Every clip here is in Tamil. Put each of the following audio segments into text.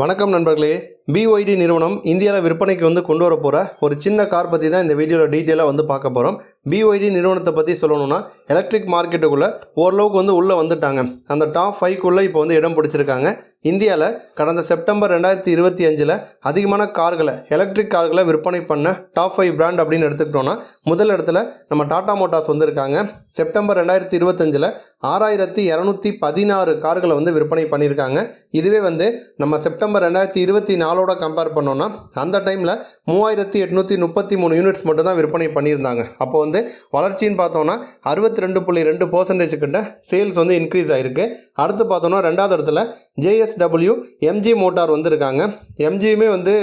வணக்கம் நண்பர்களே. பிஒய்டி நிறுவனம் இந்தியாவில் விற்பனைக்கு வந்து கொண்டு வர போகிற ஒரு சின்ன கார் பற்றி தான் இந்த வீடியோவில் டீட்டெயிலாக வந்து பார்க்க போகிறோம் பிஒய்டி நிறுவனத்தை பற்றி சொல்லணும்னா எலக்ட்ரிக் மார்க்கெட்டுக்குள்ளே ஓரளவுக்கு வந்து உள்ளே வந்துட்டாங்க. அந்த டாப் ஃபைவ்க்குள்ளே இப்போ வந்து இடம் பிடிச்சிருக்காங்க. இந்தியாவில் கடந்த செப்டம்பர் ரெண்டாயிரத்தி இருபத்தி அஞ்சில் அதிகமான கார்களை எலக்ட்ரிக் கார்களை விற்பனை பண்ண டாப் ஃபைவ் பிராண்ட் அப்படின்னு எடுத்துக்கிட்டோன்னா முதல் இடத்துல நம்ம டாடா மோட்டார்ஸ் வந்திருக்காங்க. செப்டம்பர் ரெண்டாயிரத்தி இருபத்தஞ்சில் ஆறாயிரத்தி இரநூத்தி பதினாறு கார்களை வந்து விற்பனை பண்ணியிருக்காங்க. இதுவே வந்து நம்ம செப்டம்பர் ரெண்டாயிரத்தி இருபத்தி நாலோட கம்பேர் பண்ணோன்னா அந்த டைமில் மூவாயிரத்தி எட்நூற்றி முப்பத்தி மூணு யூனிட்ஸ் மட்டும் தான் விற்பனை பண்ணியிருந்தாங்க. அப்போ வந்து வளர்ச்சின்னு பார்த்தோன்னா அறுபத்தி ரெண்டு புள்ளி ரெண்டு பர்சன்டேஜ் கிட்ட சேல்ஸ் வந்து இன்க்ரீஸ் ஆகிருக்கு அடுத்து பார்த்தோன்னா ரெண்டாவது இடத்துல ஜேஎஸ் ஜேஎஸ்டபிள்யூ எம்ஜி மோட்டார் வந்திருக்காங்க. எம்ஜியுமே வந்து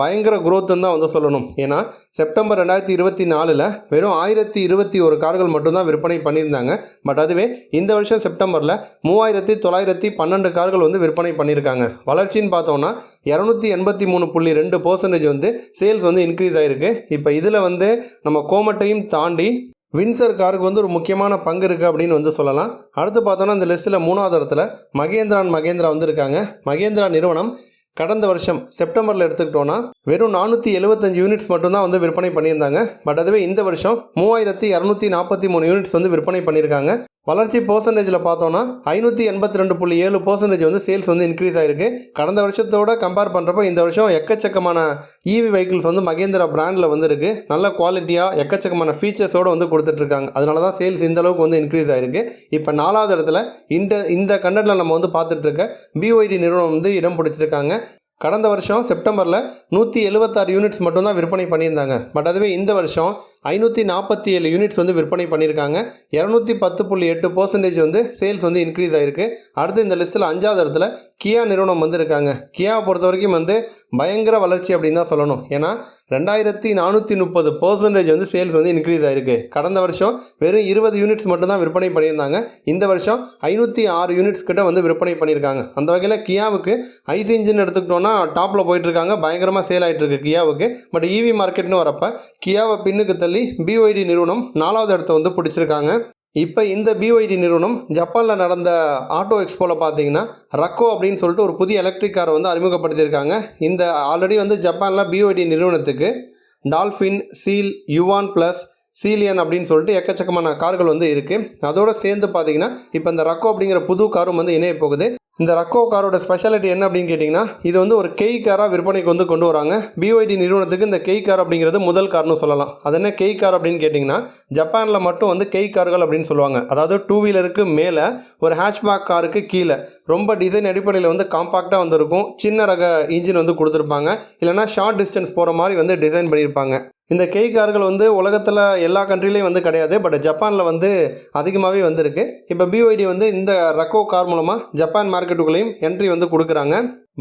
பயங்கர குரோத்துன்னு தான் வந்து சொல்லணும். ஏன்னா செப்டம்பர் ரெண்டாயிரத்தி இருபத்தி நாலில் வெறும் ஆயிரத்தி இருபத்தி ஒரு கார்கள் மட்டும்தான் விற்பனை பண்ணியிருந்தாங்க. பட் அதுவே இந்த வருஷம் செப்டம்பரில் மூவாயிரத்தி தொள்ளாயிரத்தி பன்னெண்டு கார்கள் வந்து விற்பனை பண்ணியிருக்காங்க. வளர்ச்சின்னு பார்த்தோன்னா இரநூத்தி எண்பத்தி மூணு புள்ளி ரெண்டு பர்சன்டேஜ் வந்து சேல்ஸ் வந்து இன்க்ரீஸ் ஆகிருக்கு இப்போ இதில் வந்து நம்ம கோமட்டையும் தாண்டி வின்சர் காருக்கு வந்து ஒரு முக்கியமான பங்கு இருக்குது அப்படின்னு வந்து சொல்லலாம். அடுத்து பார்த்தோன்னா இந்த லிஸ்ட்டில் மூணாவது இடத்துல மகேந்திரான் மகேந்திரா வந்திருக்காங்க மகேந்திரா நிறுவனம் கடந்த வருஷம் செப்டம்பரில் எடுத்துக்கிட்டோன்னா வெறும் நானூற்றி எழுபத்தஞ்சு யூனிட்ஸ் மட்டும்தான் வந்து விற்பனை பண்ணியிருந்தாங்க. பட் அதுவே இந்த வருஷம் மூவாயிரத்தி இரநூத்தி நாற்பத்தி மூணு யூனிட்ஸ் வந்து விற்பனை பண்ணியிருக்காங்க. வளர்ச்சி பர்சன்டேஜில் பார்த்தோன்னா ஐநூற்றி எண்பத்தி ரெண்டு புள்ளி ஏழு பர்சன்டேஜ் வந்து சேல்ஸ் வந்து இன்க்ரீஸ் ஆகிருக்கு கடந்த வருஷத்தோட கம்பேர் பண்ணுறப்போ இந்த வருஷம் எக்கச்சக்கமான இவி வெஹிக்கிள்ஸ் வந்து மகேந்திரா பிராண்டில் வந்துருக்கு. நல்ல குவாலிட்டியாக எக்கச்சக்கமான ஃபீச்சர்ஸோடு வந்து கொடுத்துட்ருக்காங்க. அதனால தான் சேல்ஸ் இந்த அளவுக்கு வந்து இன்க்ரீஸ் ஆகிருக்கு இப்போ நாலாவது இடத்துல இந்த இந்த கண்டென்ட்டில் நம்ம வந்து பார்த்துட்ருக்க பிஒய்டி நிறுவனம் வந்து இடம் பிடிச்சிருக்காங்க. கடந்த வருஷம் செப்டம்பரில் நூற்றி எழுபத்தாறு யூனிட்ஸ் மட்டும்தான் விற்பனை பண்ணியிருந்தாங்க. பட் அதுவே இந்த வருஷம் ஐநூற்றி நாற்பத்தி ஏழு யூனிட்ஸ் வந்து விற்பனை பண்ணியிருக்காங்க. இரநூத்தி பத்து புள்ளி எட்டு பர்சன்டேஜ் வந்து சேல்ஸ் வந்து இன்க்ரீஸ் ஆயிருக்கு. அடுத்து இந்த லிஸ்ட்டில் அஞ்சாவது இடத்துல கியா நிறுவனம் வந்திருக்காங்க. கியாவை பொறுத்த வரைக்கும் வந்து பயங்கர வளர்ச்சி அப்படின்னு தான் சொல்லணும். ஏன்னா ரெண்டாயிரத்தி நானூற்றி முப்பது பர்சன்டேஜ் வந்து சேல்ஸ் வந்து இன்க்ரீஸ் ஆயிருக்கு. கடந்த வருஷம் வெறும் இருபது யூனிட்ஸ் மட்டும்தான் விற்பனை பண்ணியிருந்தாங்க. இந்த வருஷம் ஐநூற்றி ஆறு யூனிட்ஸ் கிட்ட வந்து விற்பனை பண்ணியிருக்காங்க. அந்த வகையில் கியாவுக்கு ஐசி இன்ஜின் எடுத்துக்கிட்டோன்னா டாப்பில் போயிட்டுருக்காங்க பயங்கரமாக சேல் ஆகிட்டு இருக்கு கியாவுக்கு பட் இவி மார்க்கெட்னு வரப்போ கியாவை பின்னுக்கு தள்ளி பிஒய்டி நிறுவனம் நாலாவது இடத்த வந்து பிடிச்சிருக்காங்க. இப்போ இந்த பிஒய்டி நிறுவனம் ஜப்பானில் நடந்த ஆட்டோ எக்ஸ்போவில் பார்த்தீங்கன்னா ரக்கோ அப்படின்னு சொல்லிட்டு ஒரு புதிய எலக்ட்ரிக் காரை வந்து அறிமுகப்படுத்தியிருக்காங்க. இந்த ஆல்ரெடி வந்து ஜப்பானில் பிஒய்டி நிறுவனத்துக்கு dolphin seal Yuan plus sea lion அப்படின்னு சொல்லிட்டு எக்கச்சக்கமான கார்கள் வந்து இருக்குது அதோட சேர்ந்து பார்த்தீங்கன்னா இப்போ இந்த ரக்கோ அப்படிங்கிற புது காரும் வந்து இணைய போகுது. இந்த ரக்கோ காரோட ஸ்பெஷாலிட்டி என்ன அப்படின்னு கேட்டிங்கன்னா இது வந்து ஒரு கெய் காராக விற்பனைக்கு வந்து கொண்டு வராங்க. பிஒய்டி நிறுவனத்துக்கு இந்த கெய் கார் அப்படிங்கிறது முதல் கார்னு சொல்லலாம். அது என்ன கெய் கார் அப்படின்னு கேட்டிங்கன்னா ஜப்பானில் மட்டும் வந்து கெய் கார்கள் அப்படின்னு சொல்லுவாங்க. அதாவது டூ வீலருக்கு மேலே ஒரு ஹேஷ்பேக் காருக்கு கீழே. ரொம்ப டிசைன் அடிப்படையில் வந்து காம்பாக்டாக வந்திருக்கும். சின்ன ரக இன்ஜின் வந்து கொடுத்துருப்பாங்க. இல்லைனா ஷார்ட் டிஸ்டன்ஸ் போகிற மாதிரி வந்து டிசைன் பண்ணியிருப்பாங்க. இந்த கெய் கார்கள் வந்து உலகத்தில் எல்லா கண்ட்ரிலையும் வந்து கிடையாது. பட் ஜப்பானில் வந்து அதிகமாகவே வந்திருக்கு. இப்போ பிஒய்டி வந்து இந்த ரக்கோ கார் மூலமாக ஜப்பான் மார்க்கெட்டுக்குள்ளேயும் என்ட்ரி வந்து கொடுக்குறாங்க.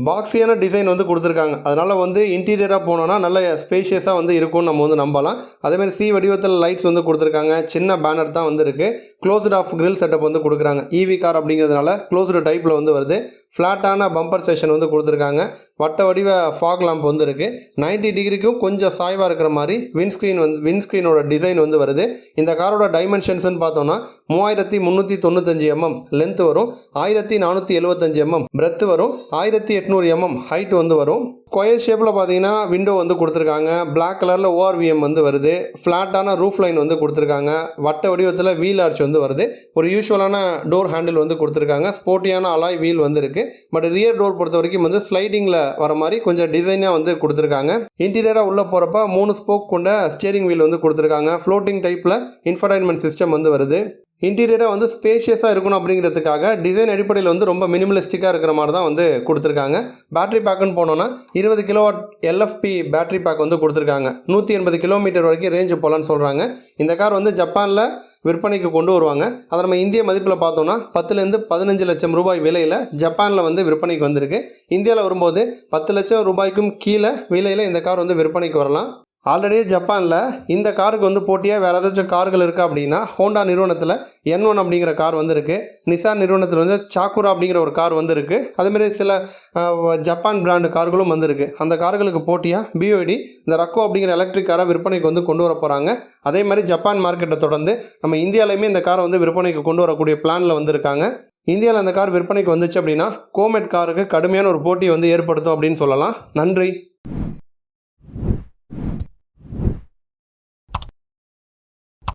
பாக்ஸியான டிசைன் வந்து கொடுத்துருக்காங்க. அதனால் வந்து இன்டீரியராக போனோன்னா நல்ல ஸ்பேஷியஸாக வந்து இருக்கும்னு நம்ம வந்து நம்பலாம். அதேமாதிரி சி வடிவத்தில் லைட்ஸ் வந்து கொடுத்துருக்காங்க. சின்ன பேனர் தான் வந்து இருக்குது க்ளோஸ்ட் ஆஃப் கிரில் செட்டப் வந்து கொடுக்குறாங்க. இவி கார் அப்படிங்கிறதுனால க்ளோஸ்டு டைப்பில் வந்து வருது. ஃப்ளாட்டான பம்பர் செஷன் வந்து கொடுத்துருக்காங்க. வட்ட வடிவ ஃபாக் லாம்ப் வந்து இருக்குது நைன்ட்டி டிகிரிக்கும் கொஞ்சம் சாய்வாக இருக்கிற மாதிரி விண்ஸ்க்ரீன் வந்து விண்ஸ்க்ரீனோட டிசைன் வந்து வருது. இந்த காரோட டைமென்ஷன்ஸ்னு பார்த்தோன்னா மூவாயிரத்தி முந்நூற்றி தொண்ணூத்தஞ்சு எம்எம் லென்த் வரும். ஆயிரத்தி நானூற்றி எழுபத்தஞ்சு எம்எம் பிரெத் வரும். ஆயிரத்தி எட்நூறு எம்எம் ஹைட் வந்து வரும். ஸ்கொயர் ஷேப்பில் பார்த்தீங்கன்னா விண்டோ வந்து கொடுத்துருக்காங்க. பிளாக் கலரில் ஓஆர்விஎம் வந்து வருது. ஃப்ளாட்டான ரூஃப் லைன் வந்து கொடுத்துருக்காங்க. வட்ட வடிவத்தில் வீல் ஆர்ச் வந்து வருது. ஒரு யூஸ்வலான டோர் ஹேண்டில் வந்து கொடுத்துருக்காங்க. ஸ்போர்ட்டியான அலாய் வீல் வந்து இருக்குது பட் ரியர் டோர் பொறுத்த வரைக்கும் வந்து ஸ்லைடிங்கில் வர மாதிரி கொஞ்சம் டிசைனாக வந்து கொடுத்துருக்காங்க. இன்டீரியராக உள்ளே போகிறப்ப மூணு ஸ்போக் கொண்ட ஸ்டியரிங் வீல் வந்து கொடுத்துருக்காங்க. ஃப்ளோட்டிங் டைப்பில் இன்ஃபர்டைன்மெண்ட் சிஸ்டம் வந்து வருது. இன்டீரியராக வந்து ஸ்பேஷியஸாக இருக்கணும் அப்படிங்கிறதுக்காக டிசைன் அடிப்படையில் வந்து ரொம்ப மினிமலிஸ்டிக்காக இருக்கிற மாதிரி தான் வந்து கொடுத்துருக்காங்க. பேட்டரி பேக்குன்னு போனோன்னா இருபது கிலோவாட் எல்எஃப்பி பேட்டரி பேக் வந்து கொடுத்துருக்காங்க. நூற்றி எண்பது கிலோமீட்டர் வரைக்கும் ரேஞ்சு போகலான்னு சொல்கிறாங்க இந்த கார் வந்து ஜப்பானில் விற்பனைக்கு கொண்டு வருவாங்க. அதை நம்ம இந்திய மதிப்பில் பார்த்தோன்னா பத்துலேருந்து பதினஞ்சு லட்சம் ரூபாய் விலையில் ஜப்பானில் வந்து விற்பனைக்கு வந்திருக்கு. இந்தியாவில் வரும்போது பத்து லட்சம் ரூபாய்க்கும் கீழே விலையில் இந்த கார் வந்து விற்பனைக்கு வரலாம். ஆல்ரெடி ஜப்பானில் இந்த காருக்கு வந்து போட்டியாக வேறு ஏதாச்சும் கார்கள் இருக்குது அப்படின்னா ஹோண்டா நிறுவனத்தில் என் ஒன் அப்படிங்கிற கார் வந்திருக்கு. நிசான் நிறுவனத்தில் வந்து சாக்குரா அப்படிங்கிற ஒரு கார் வந்திருக்கு. அதேமாரி சில ஜப்பான் பிராண்டு கார்களும் வந்திருக்கு. அந்த கார்களுக்கு போட்டியாக பிஓடி இந்த ரக்கோ அப்படிங்கிற எலக்ட்ரிக் காரை விற்பனைக்கு வந்து கொண்டு வர போகிறாங்க அதே மாதிரி ஜப்பான் மார்க்கெட்டை தொடர்ந்து நம்ம இந்தியாலையுமே இந்த காரை வந்து விற்பனைக்கு கொண்டு வரக்கூடிய பிளானில் வந்திருக்காங்க. இந்தியாவில் அந்த கார் விற்பனைக்கு வந்துச்சு அப்படின்னா கோமெட் காருக்கு கடுமையான ஒரு போட்டி வந்து ஏற்படுத்தும் அப்படின்னு சொல்லலாம். நன்றி.